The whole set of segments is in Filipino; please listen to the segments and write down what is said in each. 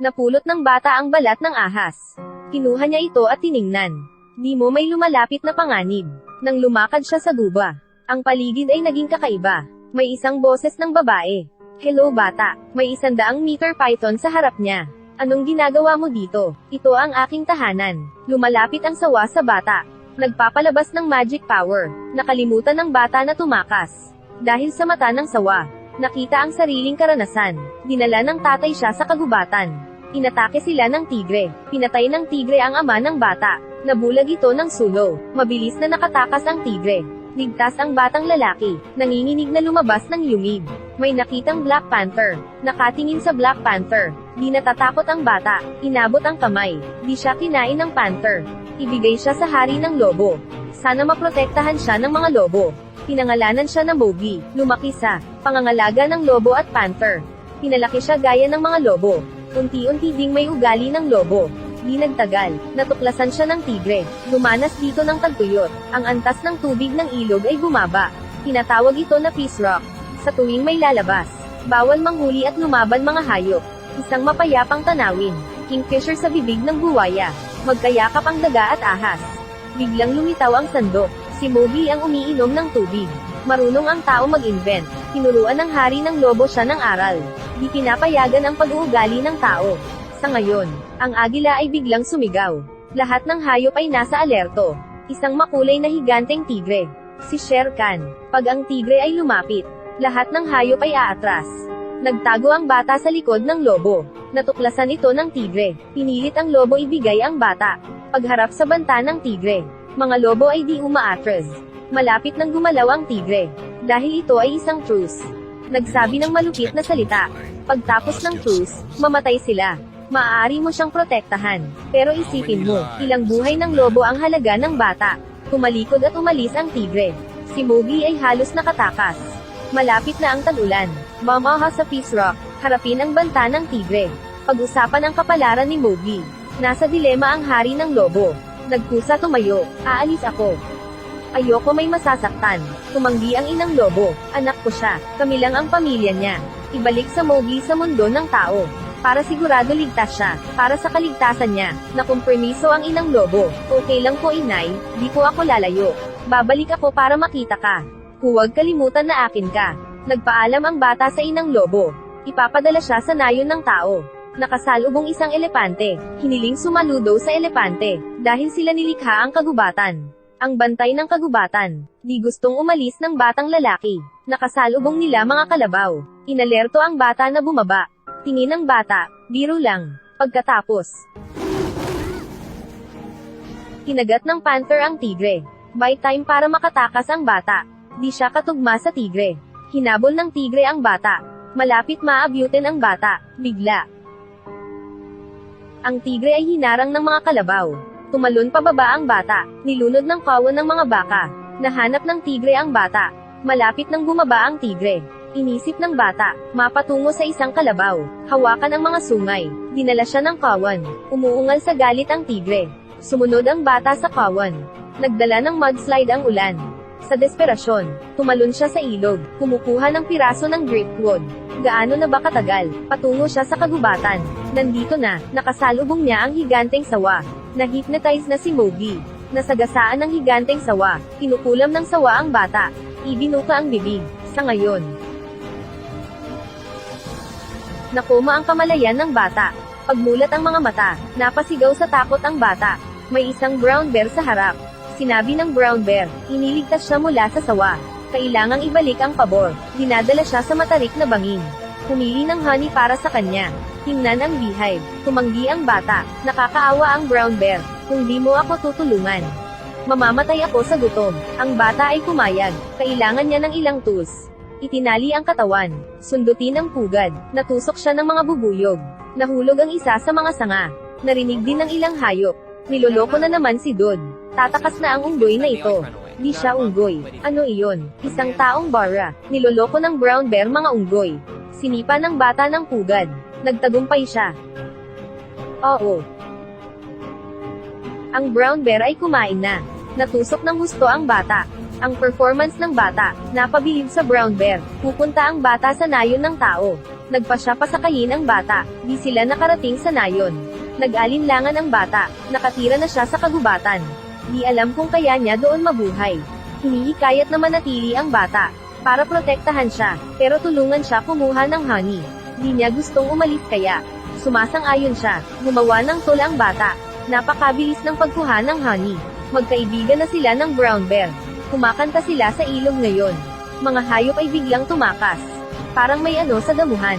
Napulot ng bata ang balat ng ahas. Kinuha niya ito at tiningnan. Di mo may lumalapit na panganib. Nang lumakad siya sa guba, ang paligid ay naging kakaiba. May isang boses ng babae. Hello bata, may isandaang meter python sa harap niya. Anong ginagawa mo dito? Ito ang aking tahanan. Lumalapit ang sawa sa bata. Nagpapalabas ng magic power. Nakalimutan ng bata na tumakas. Dahil sa mata ng sawa, nakita ang sariling karanasan. Dinala ng tatay siya sa kagubatan. Inatake sila ng tigre. Pinatay ng tigre ang ama ng bata. Nabulag ito ng sulo. Mabilis na nakatakas ang tigre. Ligtas ang batang lalaki. Nanginginig na lumabas ng yumig. May nakitang Black Panther. Nakatingin sa Black Panther. Di natatakot ang bata. Inabot ang kamay. Di siya kinain ng panther. Ibigay siya sa hari ng lobo. Sana maprotektahan siya ng mga lobo. Pinangalanan siya ng Mogi. Lumaki sa pangangalaga ng lobo at panther. Pinalaki siya gaya ng mga lobo. Unti-unti ding may ugali ng lobo. Di nagtagal, natuklasan siya ng tigre. Lumanas dito ng tagtuyot. Ang antas ng tubig ng ilog ay bumaba. Tinatawag ito na Peace Rock. Sa tuwing may lalabas, bawal manghuli at lumaban mga hayop. Isang mapayapang tanawin. Kingfisher sa bibig ng buwaya. Magkayakap ang daga at ahas. Biglang lumitaw ang sandok. Si Mogi ang umiinom ng tubig. Marunong ang tao mag-invent. Tinuruan ng hari ng lobo siya ng aral. Di pinapayagan ang pag-uugali ng tao. Sa ngayon, ang agila ay biglang sumigaw. Lahat ng hayop ay nasa alerto. Isang makulay na higanteng tigre. Si Sher Khan. Pag ang tigre ay lumapit, lahat ng hayop ay aatras. Nagtago ang bata sa likod ng lobo. Natuklasan ito ng tigre. Pinilit ang lobo ibigay ang bata. Pagharap sa banta ng tigre, mga lobo ay di umaatras. Malapit nang gumalaw ang tigre. Dahil ito ay isang truce. Nagsabi ng malupit na salita. Pagtapos ng truce, mamatay sila. Maaari mo siyang protektahan. Pero isipin mo, ilang buhay ng lobo ang halaga ng bata. Tumalikod at umalis ang tigre. Si Mogi ay halos nakatakas. Malapit na ang tag-ulan. Mamaha sa Peace Rock, harapin ang banta ng tigre. Pag-usapan ang kapalaran ni Mogi. Nasa dilema ang hari ng lobo. Nagkusa tumayo, aalis ako. Ayoko may masasaktan. Tumanggi ang inang lobo. Anak ko siya. Kami lang ang pamilya niya. Ibalik sa Mogi sa mundo ng tao. Para sigurado ligtas siya. Para sa kaligtasan niya. Nakumpermiso ang inang lobo. Okay lang po inay, di po ako lalayo. Babalik ako para makita ka. Huwag kalimutan na akin ka. Nagpaalam ang bata sa inang lobo. Ipapadala siya sa nayon ng tao. Nakasalubong isang elepante. Hiniling sumaludo sa elepante. Dahil sila nilikha ang kagubatan. Ang bantay ng kagubatan. Di gustong umalis ng batang lalaki. Nakasalubong nila mga kalabaw. Inalerto ang bata na bumaba. Tingin ng bata, biro lang. Pagkatapos, kinagat ng panther ang tigre. By time para makatakas ang bata. Di siya katugma sa tigre. Hinabol ng tigre ang bata. Malapit maabyutin ang bata. Bigla. Ang tigre ay hinarang ng mga kalabaw. Tumalon pababa ang bata. Nilunod ng kawan ng mga baka. Nahanap ng tigre ang bata. Malapit nang bumaba ang tigre. Inisip ng bata, mapatungo sa isang kalabaw. Hawakan ang mga sungay. Dinala siya ng kawan. Umuungal sa galit ang tigre. Sumunod ang bata sa kawan. Nagdala ng mudslide ang ulan. Sa desperasyon, tumalon siya sa ilog, kumukuha ng piraso ng driftwood. Gaano na ba katagal, patungo siya sa kagubatan. Nandito na, nakasalubong niya ang higanteng sawa. Na-hypnotize na si Mogi. Nasagasaan ng higanteng sawa, kinukulam ng sawa ang bata. Ibinuka ang bibig. Sa ngayon, Nakuma ang kamalayan ng bata. Pagmulat ang mga mata, napasigaw sa takot ang bata. May isang brown bear sa harap. Sinabi ng brown bear, iniligtas siya mula sa sawa. Kailangang ibalik ang pabor. Dinadala siya sa matarik na bangin. Pumili ng honey para sa kanya. Tingnan ang beehive. Tumanggi ang bata. Nakakaawa ang brown bear. Kung di mo ako tutulungan. Mamamatay ako sa gutom. Ang bata ay pumayag. Kailangan niya ng ilang tools. Itinali ang katawan. Sundutin ang pugad. Natusok siya ng mga bubuyog. Nahulog ang isa sa mga sanga. Narinig din ng ilang hayop. Niloloko na naman si Dod. Tatakas na ang unggoy na ito. Di siya unggoy. Ano iyon? Isang taong bara. Niloloko ng brown bear mga unggoy. Sinipa ng bata ng pugad. Nagtagumpay siya. Oo. Ang brown bear ay kumain na. Natusok ng husto ang bata. Ang performance ng bata, napabilib sa brown bear. Pupunta ang bata sa nayon ng tao. Nagpa siya pasakayin ang bata, di sila nakarating sa nayon. Nag-alinlangan ang bata, nakatira na siya sa kagubatan. Di alam kung kaya niya doon mabuhay. Hinihikayat na manatili ang bata, para protektahan siya, pero tulungan siya kumuha ng honey. Di niya gustong umalis kaya. Sumasang-ayon siya, gumawa ng tula ang bata. Napakabilis ng pagkuha ng honey. Magkaibigan na sila ng brown bear. Kumakanta sila sa ilog ngayon. Mga hayop ay biglang tumakas. Parang may ano sa damuhan.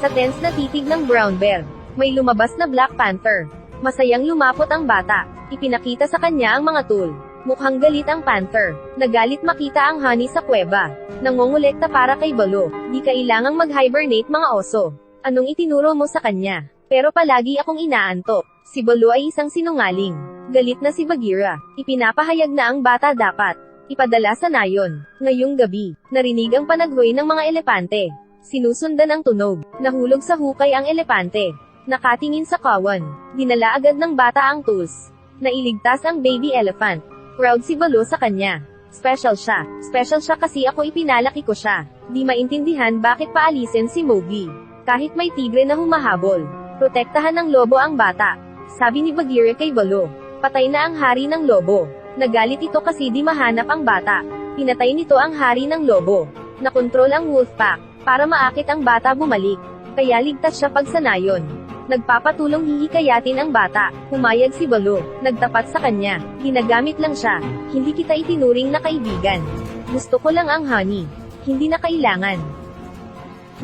Sa tense na titig ng brown bear, may lumabas na Black Panther. Masayang lumapot ang bata. Ipinakita sa kanya ang mga tool. Mukhang galit ang panther. Nagalit makita ang honey sa kuweba. Nangongolekta para kay Balo. Di kailangang mag-hibernate mga oso. Anong itinuro mo sa kanya? Pero palagi akong inaantok. Si Balo ay isang sinungaling. Galit na si Bagheera. Ipinapahayag na ang bata dapat. Ipadala sa nayon. Ngayong gabi, narinig ang panaghoy ng mga elepante. Sinusundan ang tunog. Nahulog sa hukay ang elepante. Nakatingin sa kawan. Dinala agad ng bata ang tools. Nailigtas ang baby elephant. Proud si Balo sa kanya. Special siya. Special siya kasi ako ipinalaki ko siya. Di maintindihan bakit paalisin si Mowgli. Kahit may tigre na humahabol. Protektahan ng lobo ang bata. Sabi ni Bagheera kay Balo. Patay na ang hari ng lobo. Nagalit ito kasi di mahanap ang bata. Pinatay nito ang hari ng lobo. Nakontrol ang wolf pack. Para maakit ang bata bumalik. Kaya ligtas siya pag sa nayon. Nagpapatulong hihikayatin ang bata. Humayag si Balo. Nagtapat sa kanya. Ginagamit lang siya. Hindi kita itinuring na kaibigan. Gusto ko lang ang honey. Hindi na kailangan.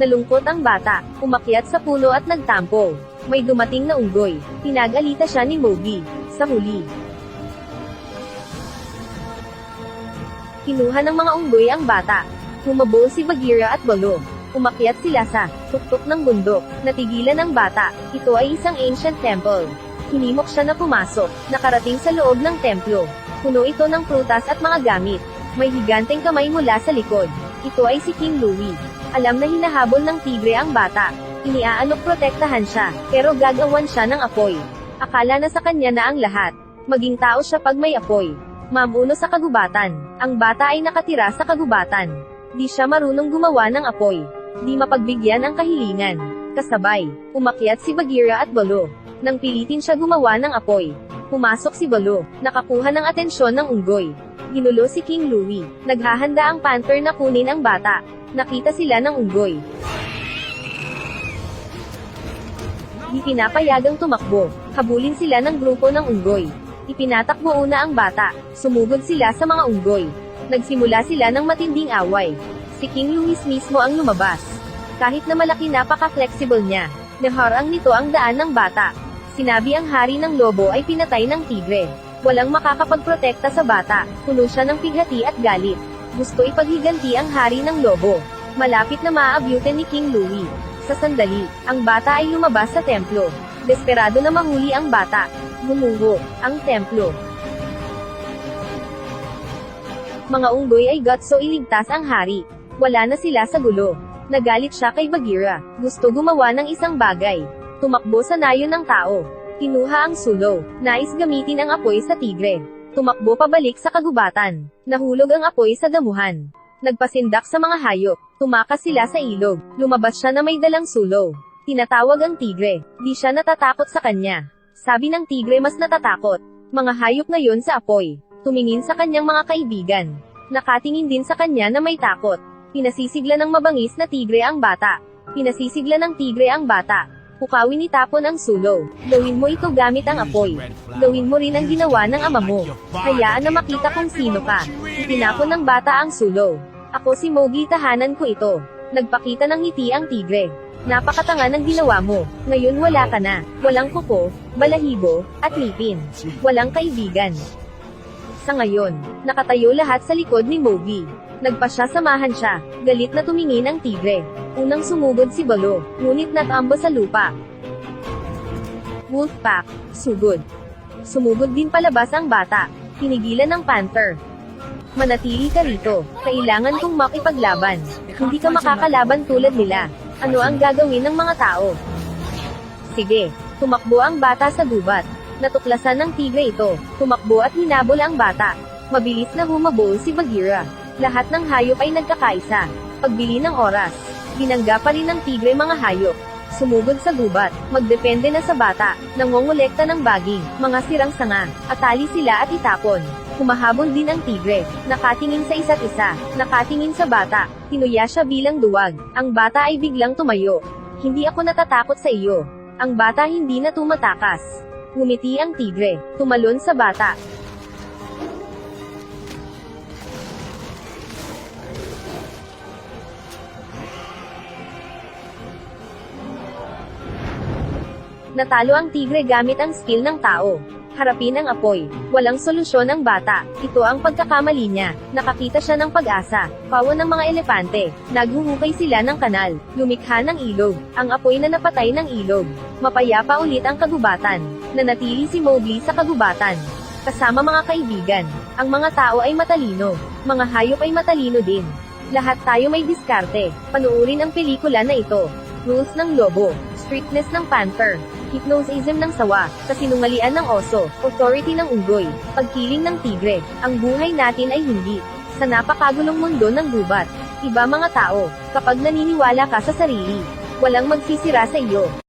Nalungkot ang bata. Umakyat sa puno at nagtampo. May dumating na unggoy. Pinagalita siya ni Mogi. Sa huli. Kinuha ng mga unggoy ang bata. Humabol si Bagheera at Balo. Umakyat sila sa tuktok ng bundok. Natigilan ang bata. Ito ay isang ancient temple. Hinimok siya na pumasok. Nakarating sa loob ng templo. Puno ito ng prutas at mga gamit. May higanteng kamay mula sa likod. Ito ay si King Louie. Alam na hinahabol ng tigre ang bata. Iniaalok protektahan siya, pero gagawan siya ng apoy. Akala na sa kanya na ang lahat. Maging tao siya pag may apoy. Mamuno sa kagubatan. Ang bata ay nakatira sa kagubatan. Di siya marunong gumawa ng apoy. Di mapagbigyan ang kahilingan. Kasabay, umakyat si Bagheera at Balo. Nang pilitin siya gumawa ng apoy. Pumasok si Balo, nakakuha ng atensyon ng unggoy. Ginulo si King Louie. Naghahanda ang panther na kunin ang bata. Nakita sila ng unggoy. Di pinapayagang tumakbo. Habulin sila ng grupo ng unggoy. Ipinatakbo una ang bata. Sumugod sila sa mga unggoy. Nagsimula sila ng matinding away. Si King Louis mismo ang lumabas. Kahit na malaki napaka-flexible niya. Naharang nito ang daan ng bata. Sinabi ang hari ng lobo ay pinatay ng tigre. Walang makakapagprotekta sa bata. Puno siya ng pighati at galit. Gusto ipaghiganti ang hari ng lobo. Malapit na maaabyute ni King Louis. Sa sandali, ang bata ay lumabas sa templo. Desperado na mahuli ang bata. Gumuho, ang templo. Mga unggoy ay gutso iligtas ang hari. Wala na sila sa gulo. Nagalit siya kay Bagheera. Gusto gumawa ng isang bagay. Tumakbo sa nayon ng tao. Kinuha ang sulo. Nais gamitin ang apoy sa tigre. Tumakbo pabalik sa kagubatan. Nahulog ang apoy sa damuhan. Nagpasindak sa mga hayop. Tumakas sila sa ilog. Lumabas siya na may dalang sulo. Tinatawag ang tigre. Di siya natatakot sa kanya. Sabi ng tigre mas natatakot. Mga hayop ngayon sa apoy. Tumingin sa kanyang mga kaibigan. Nakatingin din sa kanya na may takot. Pinasisigla ng mabangis na tigre ang bata. Pinasisigla ng tigre ang bata. Pukawin itapon ang sulo. Gawin mo ito gamit ang apoy. Gawin mo rin ang ginawa ng ama mo. Hayaan na makita kung sino ka. Itinapon ng bata ang sulo. Ako si Mogi tahanan ko ito. Nagpakita ng ngiti ang tigre. Napakatanga ng ginawa mo. Ngayon wala ka na. Walang kuko, balahibo, at ngipin. Walang kaibigan. Sa ngayon, nakatayo lahat sa likod ni Mogi. Nagpa siya samahan siya. Galit na tumingin ang tigre. Unang sumugod si Balo, ngunit natambo sa lupa. Wolfpack, sugod. Sumugod din palabas ang bata. Pinigilan ng panther. Manatili ka rito. Kailangan kong makipaglaban. Hindi ka makakalaban tulad nila. Ano ang gagawin ng mga tao? Sige, tumakbo ang bata sa gubat. Natuklasan ng tigre ito. Tumakbo at hinabol ang bata. Mabilis na humabol si Bagheera. Lahat ng hayop ay nagkakaisa. Pagbili ng oras. Binangga pa rin ng tigre mga hayop. Sumugod sa gubat, magdepende na sa bata, nangongolekta ng baging, mga sirang sanga, atali sila at itapon. Humahabol din ang tigre, nakatingin sa isa't isa, nakatingin sa bata, tinuya siya bilang duwag. Ang bata ay biglang tumayo. Hindi ako natatakot sa iyo. Ang bata hindi na tumatakas. Ngumiti ang tigre, tumalon sa bata. Natalo ang tigre gamit ang skill ng tao. Harapin ang apoy. Walang solusyon ang bata. Ito ang pagkakamali niya. Nakakita siya ng pag-asa. Pawan ng mga elepante. Naghuhukay sila ng kanal. Lumikha ng ilog. Ang apoy na napatay ng ilog. Mapayapa ulit ang kagubatan. Nanatili si Mowgli sa kagubatan. Kasama mga kaibigan. Ang mga tao ay matalino. Mga hayop ay matalino din. Lahat tayo may diskarte. Panuurin ang pelikula na ito. Rules ng lobo. Strictness ng panther. Hypnosis ng sawa, kasinungalian ng oso, authority ng unggoy, pagkiling ng tigre. Ang buhay natin ay hindi sa napakagulong mundo ng gubat. Iba mga tao, kapag naniniwala ka sa sarili, walang magsisira sa iyo.